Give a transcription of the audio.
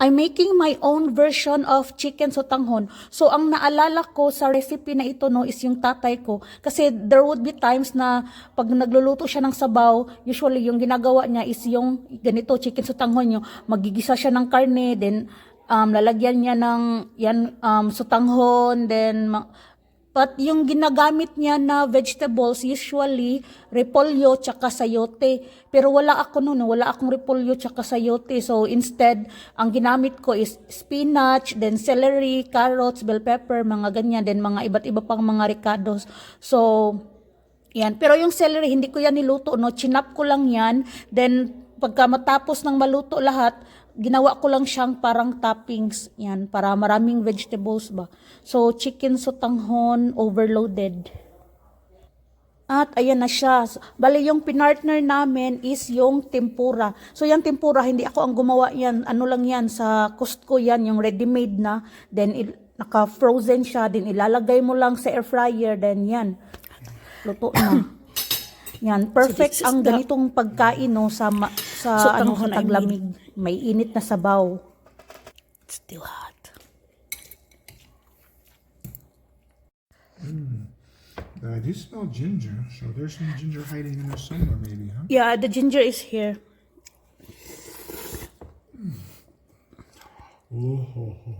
I'm making my own version of chicken sotanghon. So ang naalala ko sa recipe na ito no is yung tatay ko kasi there would be times na pag nagluluto siya ng sabaw, usually yung ginagawa niya is yung ganito chicken sotanghon yung magigisa siya ng karne then um, lalagyan niya ng yan um, sotanghon then But yung ginagamit niya na vegetables, usually, repolyo tsaka sayote. Pero wala ako noon, wala akong repolyo tsaka sayote. So instead, ang ginamit ko is spinach, then celery, carrots, bell pepper, mga ganyan, then mga iba't iba pang mga ricados. So, yan. Pero yung celery, hindi ko yan niluto, no? Chinap ko lang yan. Then, pagka matapos ng maluto lahat, ginawa ko lang siyang parang toppings. Yan, para maraming vegetables ba. So, chicken sotanghon overloaded. At ayan na siya. Bali yung pinartner namin is yung tempura. So yung tempura, hindi ako ang gumawa yan. Ano lang yan, sa Costco yan, yung ready-made na. Then naka-frozen siya, then ilalagay mo lang sa air fryer, then yan. Luto na. Yan, perfect is ang ganitong pagkain no sa sa So, ano sa I taglamig. May init na sabaw. It's still hot. I do smell ginger, so there's some ginger hiding in there somewhere, maybe, huh? Yeah, the ginger is here. Oh, ho, ho.